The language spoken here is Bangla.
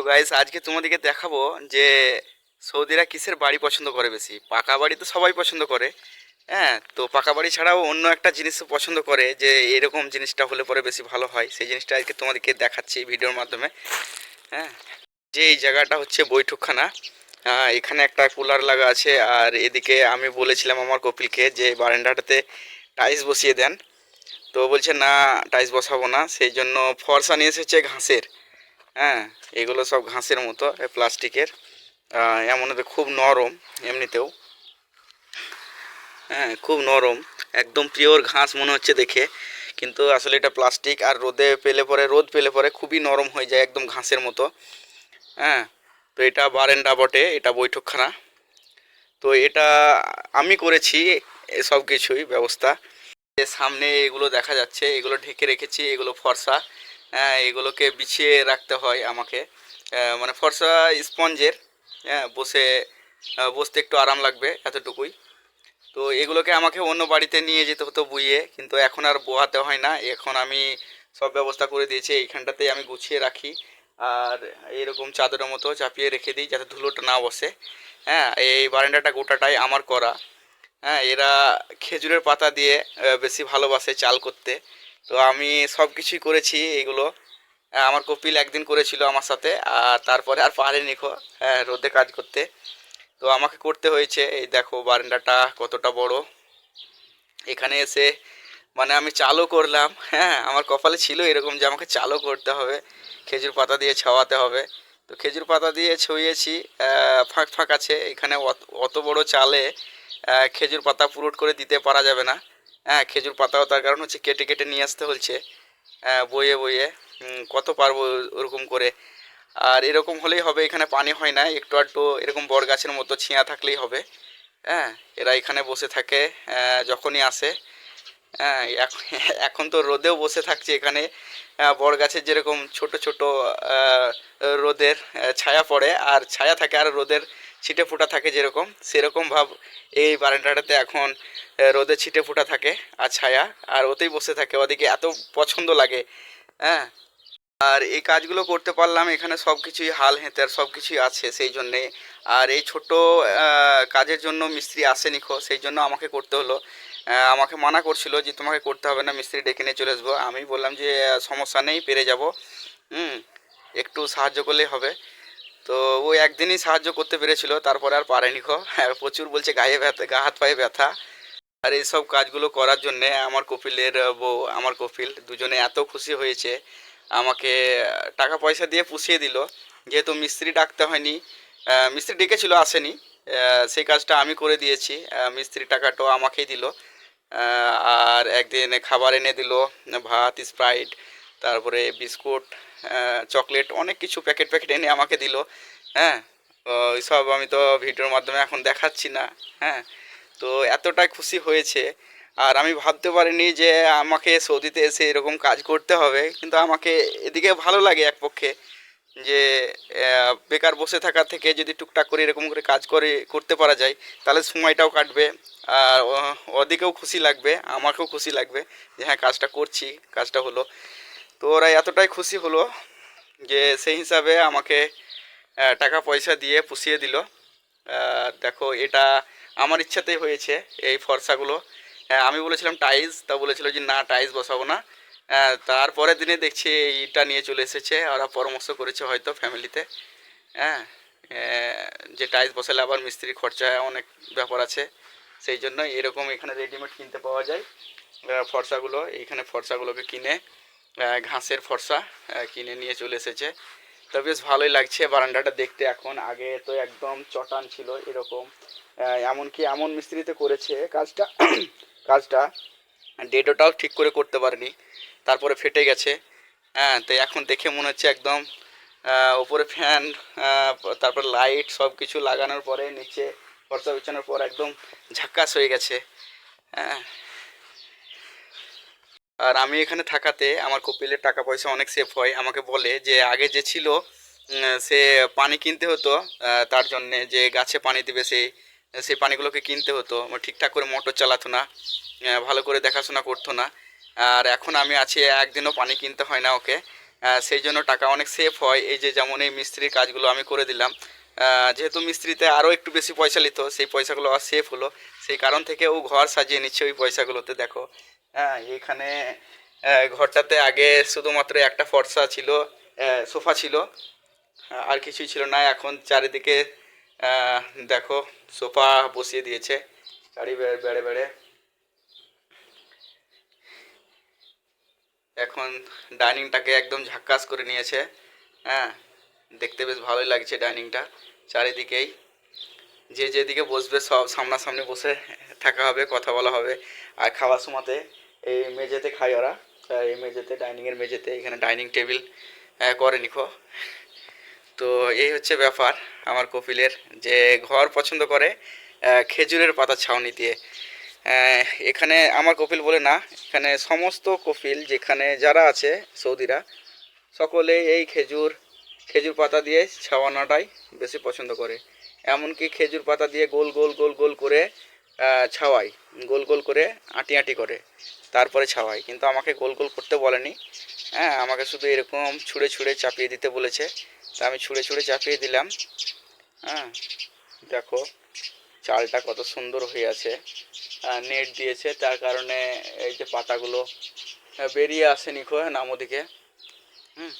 সো গাইস আজকে তোমাদেরকে দেখাবো যে সৌদিরা কিসের বাড়ি পছন্দ করে বেশি? পাকা বাড়ি তো সবাই পছন্দ করে। হ্যাঁ তো পাকা বাড়ি ছাড়াও অন্য একটা জিনিস পছন্দ করে যে এরকম জিনিসটা হলে পরে বেশি ভালো হয়। সেই জিনিসটা আজকে তোমাদেরকে দেখাচ্ছি ভিডিওর মাধ্যমে। হ্যাঁ যে এই জায়গাটা হচ্ছে বৈঠকখানা। এখানে একটা কুলার লাগা আছে আর এদিকে আমি বলেছিলাম আমার কপিলকে যে বারান্দাটাতে টাইলস বসিয়ে দেন। তো বলছে, না, টাইলস বসাবো না। সেই জন্য ফর্সা নিয়ে এসেছে ঘাসের। হ্যাঁ এগুলো সব ঘাসের মতো প্লাস্টিকের। আহ, এমন তো খুব নরম এমনিতেও। হ্যাঁ খুব নরম একদম পিওর ঘাস মনে হচ্ছে দেখে। কিন্তু আসলে এটা প্লাস্টিক আর রোদে পেলে পরে রোদ পেলে পরে খুবই নরম হয়ে যায় একদম ঘাসের মতো। হ্যাঁ তো এটা বারেন্ডা বটে এটা বৈঠকখানা। তো এটা আমি করেছি সব কিছুই ব্যবস্থা। সামনে এগুলো দেখা যাচ্ছে এগুলো ঢেকে রেখেছি এগুলো ফর্সা। হ্যাঁ এগুলোকে বিছিয়ে রাখতে হয় আমাকে। মানে ফর্সা স্পঞ্জের হ্যাঁ বসে বসতে একটু আরাম লাগবে এতটুকুই। তো এগুলোকে আমাকে অন্য বাড়িতে নিয়ে যেতে হতো বুইয়ে, কিন্তু এখন আর বোহাতে হয় না। এখন আমি সব ব্যবস্থা করে দিয়েছি এইখানটাতেই আমি গুছিয়ে রাখি। আর এরকম চাদরের মতো চাপিয়ে রেখে দিই যাতে ধুলোটা না বসে। হ্যাঁ এই বারান্দাটা গোটাটাই আমার করা। হ্যাঁ এরা খেজুরের পাতা দিয়ে বেশি ভালোবাসে চাল করতে। তো আমি সব কিছুই করেছি এগুলো। আমার কপিল একদিন করেছিল আমার সাথে, আর তারপরে আর পারেনি খো হ্যাঁ রোদে কাজ করতে। তো আমাকে করতে হয়েছে, এই দেখো বারান্দাটা কতটা বড়। এখানে এসে মানে আমি চালও করলাম হ্যাঁ আমার কপালে ছিল এরকম যে আমাকে চালও করতে হবে, খেজুর পাতা দিয়ে ছাওয়াতে হবে। তো খেজুর পাতা দিয়ে ছড়িয়েছি ফাঁক ফাঁক আছে, এখানে অত বড় চালে খেজুর পাতা পুরোট করে দিতে পারা যাবে না। হ্যাঁ খেজুর পাতাও তার কারণ হচ্ছে কেটে কেটে নিয়ে আসতে হচ্ছে আহ, বইয়ে বয়ে কত পারব ওরকম করে। আর এরকম হলেই হবে এখানে পানি হয় না একটু একটু এরকম বড় গাছের মতো ছিঁয়া থাকলেই হবে। হ্যাঁ এরা এখানে বসে থাকে যখনই আসে। হ্যাঁ এখ- এখন তো রোদেও বসে থাকছে এখানে। বড় গাছের যেরকম ছোট ছোট রোদের ছায়া পড়ে আর ছায়া থাকে আর রোদের ছিটে ফোঁটা থাকে যেরকম, সেরকম ভাব এই বারান্দাটাতে এখন রোদে ছিটে ফোঁটা থাকে আর ছায়া, আর ওতেই বসে থাকে। ওদিকে এত পছন্দ লাগে হ্যাঁ? আর এই কাজগুলো করতে পারলাম, এখানে সব কিছুই হাল হেঁতের সব কিছুই আছে সেই জন্যে। আর এই ছোট কাজের জন্য মিস্ত্রি আসেনি খো, সেই জন্য আমাকে করতে হলো। আমাকে মানা করছিল যে তোমাকে করতে হবে না, মিস্ত্রি ডেকে নিয়ে চলে আসব। আমি বললাম যে সমস্যা নেই, পেরে যাব। হুম, একটু সাহায্য করলেই হবে। তো ও একদিনই সাহায্য করতে পেরেছিল, তারপরে আর পারেনি খো প্রচুর বলছে গায়ে ব্যথা, গা হাত পায়ে ব্যথা। আর এইসব কাজগুলো করার জন্যে আমার কপিলের বউ, আমার কপিল দুজনে এত খুশি হয়েছে, আমাকে টাকা পয়সা দিয়ে পুষিয়ে দিল। যেহেতু মিস্ত্রি ডাকতে হয়নি মিস্ত্রি ডেকেছিল, আসেনি। সেই কাজটা আমি করে দিয়েছি মিস্ত্রি টাকাটাও আমাকেই দিল। আর একদিন খাবার এনে দিল, ভাত, স্প্রাইট তারপরে বিস্কুট চকলেট, অনেক কিছু প্যাকেট প্যাকেট এনে আমাকে দিল হ্যাঁ? সব আমি তো ভিডিওর মাধ্যমে এখন দেখাচ্ছি না হ্যাঁ? তো এতটাই খুশি হয়েছে। আর আমি ভাবতে পারিনি যে আমাকে সৌদিতে এসে এরকম কাজ করতে হবে, কিন্তু আমাকে এদিকে ভালো লাগে এক পক্ষে যে বেকার বসে থাকা থেকে যদি টুকটাক করে এরকম করে কাজ করে, করতে পারা যায়, তাহলে সময়টাও কাটবে। আর ওদিকেও খুশি লাগবে, আমাকেও খুশি লাগবে যে হ্যাঁ কাজটা করছি, কাজটা হলো। তো ওরা এতটাই খুশি হলো যে সেই হিসাবে আমাকে টাকা পয়সা দিয়ে পুষিয়ে দিল। দেখো, এটা আমার ইচ্ছাতেই হয়েছে এই ফর্সাগুলো। আমি বলেছিলাম টাইলস তা বলেছিল যে না, টাইলস বসাবো না। তারপরের দিনে দেখছি এইটা নিয়ে চলে এসেছে, ওরা পরামর্শ করেছে হয়তো ফ্যামিলিতে। হ্যাঁ যে টাইলস বসালে আবার মিস্ত্রি খরচা অনেক ব্যাপার আছে। সেই জন্য এরকম এখানে রেডিমেড কিনতে পাওয়া যায়। ফর্সাগুলো এইখানে ফর্সাগুলোকে কিনে ঘাসের ফর্সা কিনে নিয়ে চলে এসেছে। তো বেশ ভালোই লাগছে বারান্দাটা দেখতে এখন। আগে তো একদম চটান ছিল এরকম। এমনকি এমন মিস্ত্রিতে করেছে। কাজটা কাজটা ডেডোটাও ঠিক করে করতে পারেনি। তারপরে ফেটে গেছে। হ্যাঁ তো এখন দেখে মনে হচ্ছে একদম উপরে ফ্যান তারপর লাইট সব কিছু লাগানোর পরে, নিচে খরচা বিছানোর পর একদম ঝাক্কাস হয়ে গেছে। হ্যাঁ আর আমি এখানে থাকাতে আমার কপিলের টাকা পয়সা অনেক সেভ হয়। আমাকে বলে যে, আগে যে ছিল সে পানি কিনতে হতো তার জন্যে যে গাছে পানি দেবে সেই সেই পানিগুলোকে কিনতে হতো। ঠিকঠাক করে মোটর চালাতো না ভালো করে দেখাশোনা করতো না। আর এখন আমি আছি, একদিনও পানি কিনতে হয় না ওকে। সেই জন্য টাকা অনেক সেভ হয়। এই যে যেমন এই মিস্ত্রির কাজগুলো আমি করে দিলাম যেহেতু মিস্ত্রিতে আরও একটু বেশি পয়সা নিত সেই পয়সাগুলো আর সেফ হলো। সেই কারণ থেকে ও ঘর সাজিয়ে নিচ্ছে ওই পয়সাগুলোতে, দেখো। হ্যাঁ এখানে ঘরটাতে আগে শুধুমাত্র একটা ফর্সা ছিল সোফা ছিল, আর কিছুই ছিল না। এখন চারিদিকে দেখো, সোফা বসিয়ে দিয়েছে, চারি বেড়ে বেড়ে। এখন ডাইনিংটাকে একদম ঝাক্কাস করে নিয়েছে হ্যাঁ। দেখতে বেশ ভালোই লাগছে ডাইনিংটা। চারিদিকেই যে যেদিকে বসবে সব সামনাসামনি বসে থাকা হবে, কথা বলা হবে। আর খাওয়ার সময়তে এই মেঝেতে খাই ওরা। এই মেঝেতে, ডাইনিংয়ের মেঝেতে এখানে ডাইনিং টেবিল করে নিখো। তো এই হচ্ছে ব্যাপার আমার কপিলের যে ঘর পছন্দ করে খেজুরের পাতা ছাউনি দিয়ে। এখানে আমার কপিল বলে না, এখানে সমস্ত কপিল যেখানে যারা আছে সৌদিরা, সকলে এই খেজুর খেজুর পাতা দিয়ে ছাওয়ানোটাই বেশি পছন্দ করে। এমনকি খেজুর পাতা দিয়ে গোল গোল গোল গোল করে ছাওয়াই গোল গোল করে আঁটি আঁটি করে। তারপরে ছাওয়াই কিন্তু আমাকে গোল গোল করতে বলেনি। হ্যাঁ আমাকে শুধু এরকম ছুঁড়ে ছুঁড়ে চাপিয়ে দিতে বলেছে। তা আমি ছুঁড়ে ছুঁড়ে চাপিয়ে দিলাম। হ্যাঁ দেখো, চালটা কত সুন্দর হয়ে আছে। নেট দিয়েছে। তার কারণে এই যে পাতাগুলো বেরিয়ে আসেনি খো নাম ওদিকে হুম